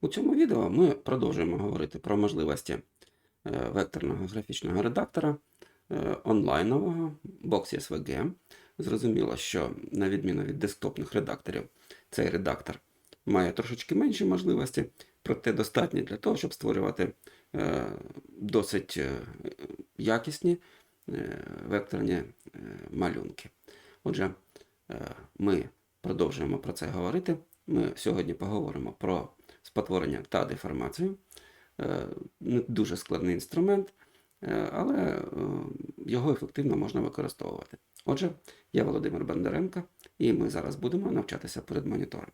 У цьому відео ми продовжуємо говорити про можливості е, векторного графічного редактора е, онлайнового Box SVG. Зрозуміло, що на відміну від десктопних редакторів, цей редактор має трошечки менші можливості, проте достатні для того, щоб створювати е, досить якісні векторні малюнки. Отже, ми продовжуємо про це говорити. Ми сьогодні поговоримо про спотворення та деформацію. Е, Не дуже складний інструмент, е, але е, його ефективно можна використовувати. Отже, я Володимир Бондаренко, і ми зараз будемо навчатися перед монітором.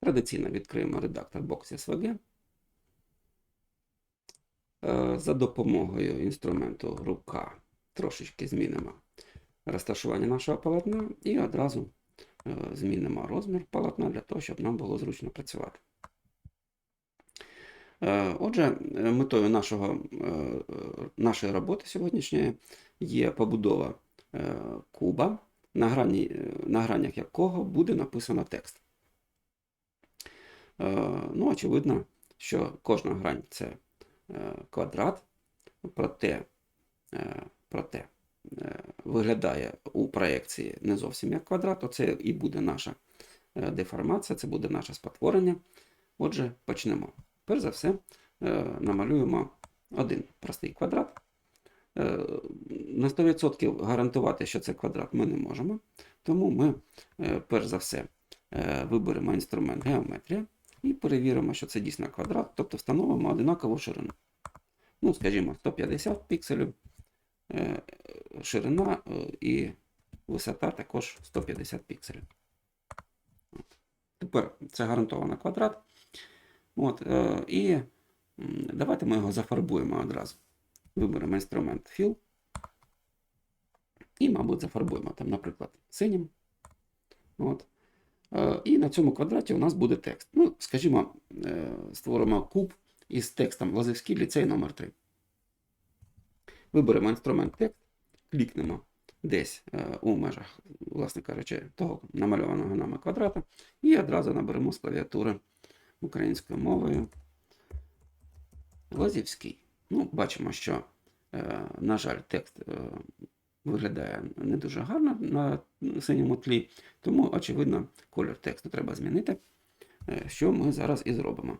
Традиційно відкриємо редактор Box SVG. За допомогою інструменту рука трошечки змінимо розташування нашого полотна і одразу змінимо розмір полотна для того, щоб нам було зручно працювати. Е, Отже, е, метою нашого, е, е, нашої роботи сьогоднішньої є побудова е, куба, на, грані, е, на гранях якого буде написано текст. Е, Ну, очевидно, що кожна грань це е, квадрат, проте, е, проте е, виглядає у проєкції не зовсім як квадрат, оце і буде наша е, деформація, це буде наше спотворення. Отже, почнемо. Перш за все, е, намалюємо один простий квадрат. Е, На 100% гарантувати, що це квадрат, ми не можемо. Тому ми, е, перш за все, е, виберемо інструмент геометрія і перевіримо, що це дійсно квадрат, тобто встановимо одинакову ширину. Ну, скажімо, 150 пікселів, е, ширина е, і висота також 150 пікселів. Тепер це гарантовано квадрат. От, е, і давайте ми його зафарбуємо одразу. Виберемо інструмент Fill. І, мабуть, зафарбуємо там, наприклад, синім. От. Е, І на цьому квадраті у нас буде текст. Ну, скажімо, е, створимо куб із текстом Лазівський ліцей номер 3 Виберемо інструмент текст, клікнемо десь е, у межах, власне кажучи, того намальованого нами квадрата, і одразу наберемо з клавіатури українською мовою Лазівський. Ну, бачимо, що, е, на жаль, текст е, виглядає не дуже гарно на синьому тлі, тому, очевидно, колір тексту треба змінити, що ми зараз і зробимо.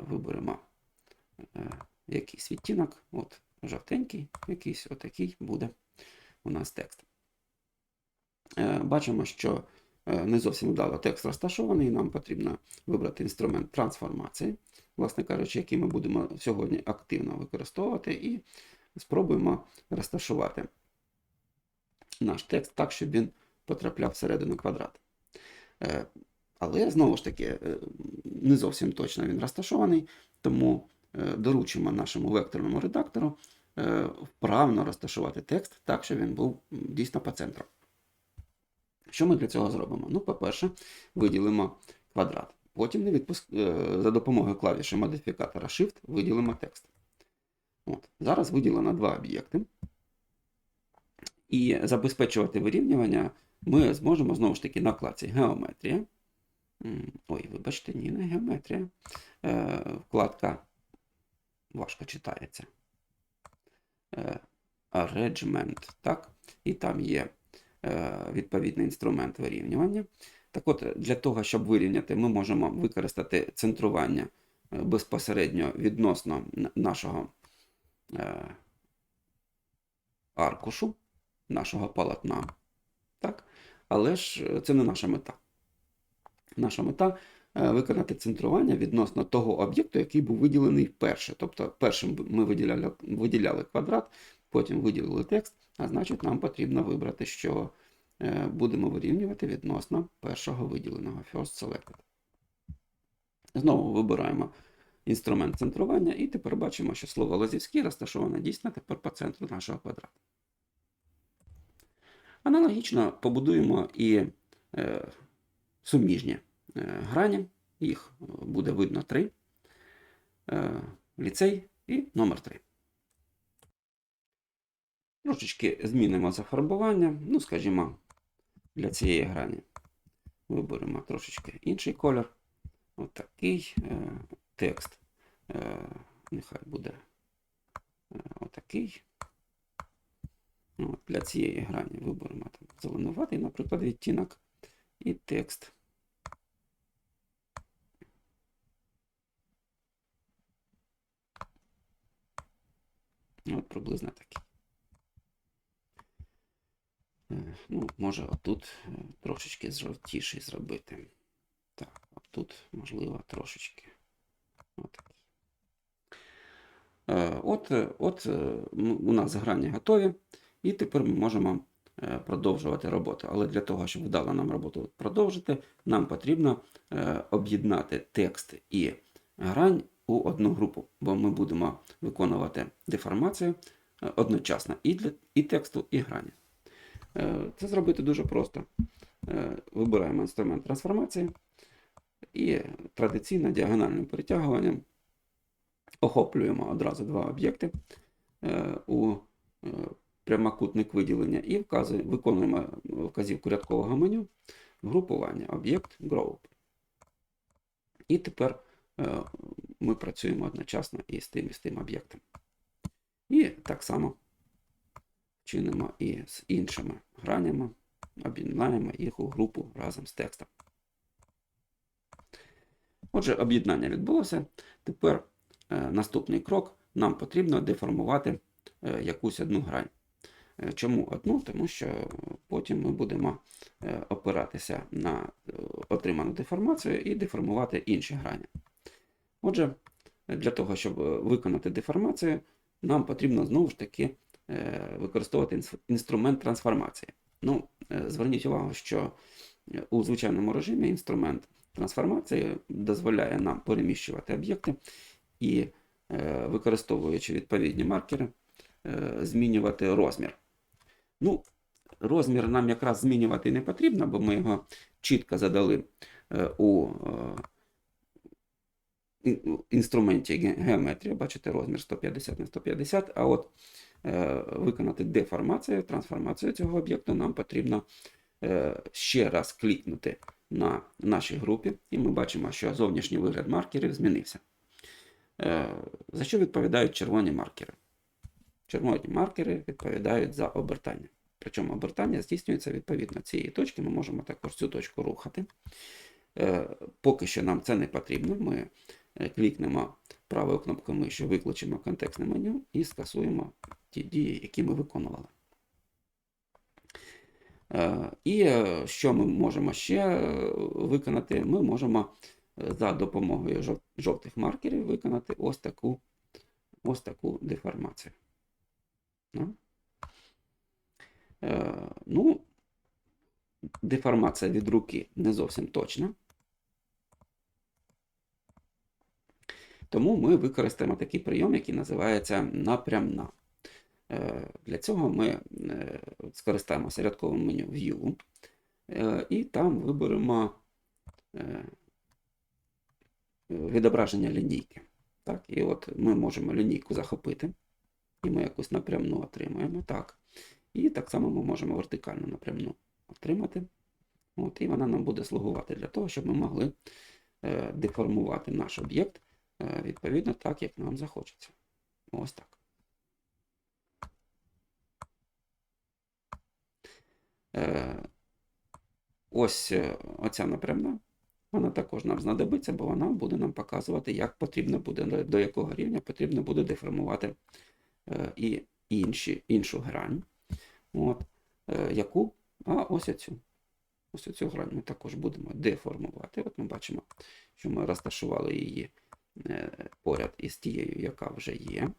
Виберемо якийсь відтінок, от жовтенький, якийсь отакий буде у нас текст. Е, Бачимо, що е, не зовсім вдало текст розташований, нам потрібно вибрати інструмент трансформації, власне кажучи, який ми будемо сьогодні активно використовувати, і спробуємо розташувати наш текст так, щоб він потрапляв всередину квадрата. Е, Але знову ж таки, не зовсім точно він розташований, тому доручимо нашому векторному редактору вправно розташувати текст так, щоб він був дійсно по центру. Що ми для цього зробимо? Ну, по-перше, виділимо квадрат. Потім не відпуск... е, за допомогою клавіші модифікатора Shift виділимо текст. От. Зараз виділено два об'єкти. І забезпечувати вирівнювання ми зможемо знову ж таки на вкладці Геометрія. Ой, вибачте, ні, не геометрія. Е, Вкладка важко читається. Е, Arrangement, так? І там є е, відповідний інструмент вирівнювання. Так от, для того, щоб вирівняти, ми можемо використати центрування е, безпосередньо відносно нашого е, аркушу, нашого полотна. Так? Але ж е, це не наша мета. Наша мета е, виконати центрування відносно того об'єкту, який був виділений вперше. Тобто, першим ми виділяли, виділяли квадрат, потім виділили текст, а значить, нам потрібно вибрати, що е, будемо вирівнювати відносно першого виділеного First Selected. Знову вибираємо інструмент центрування, і тепер бачимо, що слово Лазівський розташоване дійсно тепер по центру нашого квадрата. Аналогічно побудуємо і е, суміжні е, грані, їх е, буде видно три. Е, ліцей і номер 3. Трошечки змінимо зафарбування, ну, скажімо, для цієї грані виберемо трошечки інший колір. отакий е, текст. Е, нехай буде е, отакий. От, для цієї грані виберемо там зеленуватий, наприклад, відтінок і текст. От приблизно такий. Е, Ну, може, отут е, трошечки жовтіший зробити. Так, отут, можливо, трошечки. Отак. Е, От, от у нас грані готові, і тепер ми можемо продовжувати роботу. Але для того, щоб вдало нам роботу продовжити, нам потрібно об'єднати текст і грань у одну групу, бо ми будемо виконувати деформацію е, одночасно і для і тексту, і грані. Е, Це зробити дуже просто. Е, Вибираємо інструмент трансформації і традиційно діагональним перетягуванням охоплюємо одразу два об'єкти у прямокутник виділення і вказуємо, виконуємо вказівку рядкового меню групування об'єкт group. І тепер ми працюємо одночасно і з тим, і з тим об'єктом. І так само чинимо і з іншими гранями, об'єднаємо їх у групу разом з текстом. Отже, об'єднання відбулося. Тепер е, наступний крок нам потрібно деформувати е, якусь одну грань. Е, Чому одну? Тому що потім ми будемо е, опиратися на е, отриману деформацію і деформувати інші грані. Отже, для того, щоб е, виконати деформацію, нам потрібно знову ж таки е, використовувати інструмент трансформації. Ну, е, зверніть увагу, що у звичайному режимі інструмент трансформації дозволяє нам переміщувати об'єкти і, використовуючи відповідні маркери, змінювати розмір. Ну, розмір нам якраз змінювати не потрібно, бо ми його чітко задали у інструменті геометрія, бачите, розмір 150 на 150, а от е, виконати деформацію, трансформацію цього об'єкту нам потрібно е, ще раз клікнути на нашій групі, і ми бачимо, що зовнішній вигляд маркерів змінився. Е, За що відповідають червоні маркери? Червоні маркери відповідають за обертання. Причому обертання здійснюється відповідно цієї точки. Ми можемо також цю точку рухати. Е, Поки що нам це не потрібно. Ми клікнемо правою кнопкою миші, виключимо контекстне меню і скасуємо ті дії, які ми виконували. Е, І е, що ми можемо ще е, виконати? Ми можемо е, за допомогою жовтих маркерів виконати ось таку, ось таку деформацію. Ну. Е, Ну, деформація від руки не зовсім точна. Тому ми використаємо такий прийом, який називається напрямна. Е, Для цього ми е, скористаємося рядковим меню View е, і там виберемо відображення лінійки. Так, і от ми можемо лінійку захопити, і ми якусь напрямну отримуємо. Так. І так само ми можемо вертикальну напрямну отримати. От, і вона нам буде слугувати для того, щоб ми могли деформувати наш об'єкт відповідно так, як нам захочеться. Ось так. Е, Ось е, оця напрямна. Вона також нам знадобиться, бо вона буде нам показувати, як потрібно буде, до- якого рівня потрібно буде деформувати е, і інші, іншу грань. От, е, яку? А ось оцю. Ось оцю грань ми також будемо деформувати. От ми бачимо, що ми розташували її е, поряд із тією, яка вже є.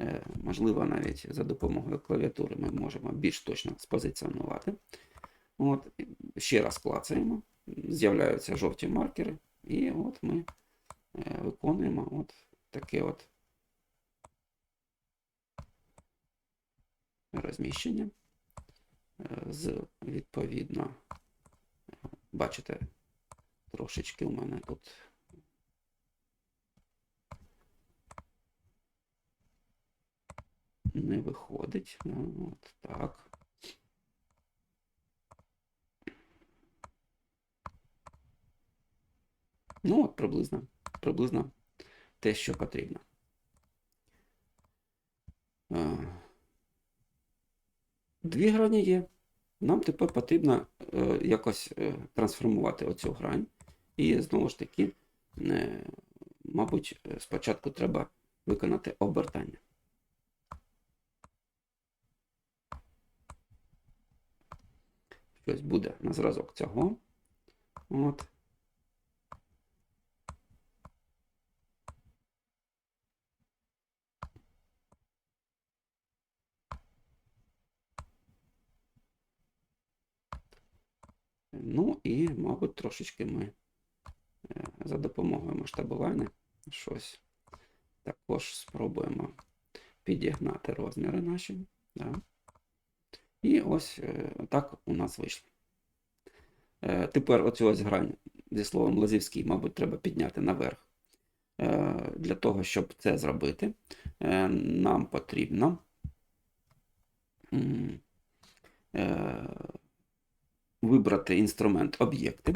Е, Можливо, навіть за допомогою клавіатури ми можемо більш точно спозиціонувати. От, ще раз клацаємо, з'являються жовті маркери, і от ми е, виконуємо от таке от розміщення е, з відповідно, е, бачите, трошечки у мене тут не виходить. Ну, от так. Ну, от приблизно, приблизно те, що потрібно. Дві грані є. Нам тепер потрібно е, якось е, трансформувати оцю грань. І знову ж таки, мабуть, е, спочатку треба виконати обертання. Щось буде на зразок цього. От. Ну і, мабуть, трошечки ми е, за допомогою масштабування щось також спробуємо підігнати розміри наші. Да. І ось е, так у нас вийшло. Е, Тепер оцю ось грань зі словом Лазівський, мабуть, треба підняти наверх. Е, Для того, щоб це зробити, нам потрібно вибрати інструмент об'єкти,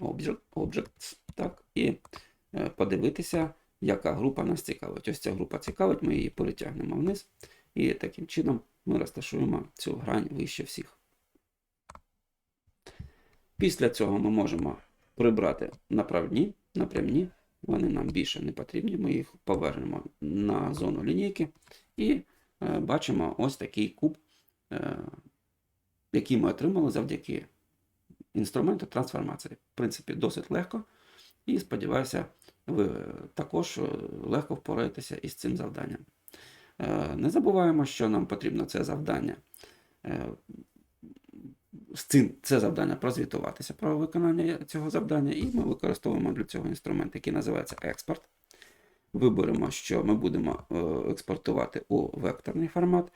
object, так, і подивитися, яка група нас цікавить. Ось ця група цікавить, ми її перетягнемо вниз, і таким чином ми розташуємо цю грань вище всіх. Після цього ми можемо прибрати направні, напрямні, вони нам більше не потрібні, ми їх повернемо на зону лінійки і е, бачимо ось такий куб, е, який ми отримали завдяки інструменту трансформації. В принципі, досить легко. І сподіваюся, ви також е, легко впораєтеся із цим завданням. Е, Не забуваємо, що нам потрібно це завдання. е, З цим це завдання прозвітуватися про виконання цього завдання, і ми використовуємо для цього інструмент, який називається експорт. Виберемо, що ми будемо е, експортувати у векторний формат.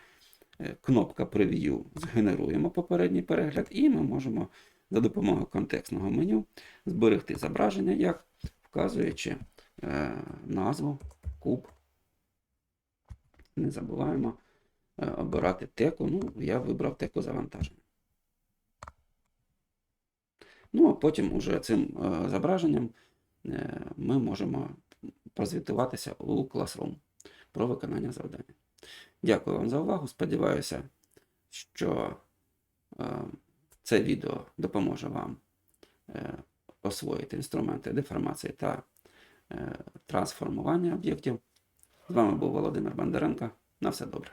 Кнопка Preview згенеруємо попередній перегляд, і ми можемо за допомогою контекстного меню зберегти зображення, як вказуючи назву куб. Не забуваємо е, обирати теку. Ну, я вибрав теку завантаження. Ну, а потім уже цим е, зображенням е, ми можемо прозвітуватися у Classroom про виконання завдання. Дякую вам за увагу. Сподіваюся, що це відео допоможе вам освоїти інструменти деформації та трансформування об'єктів. З вами був Володимир Бондаренко. На все добре.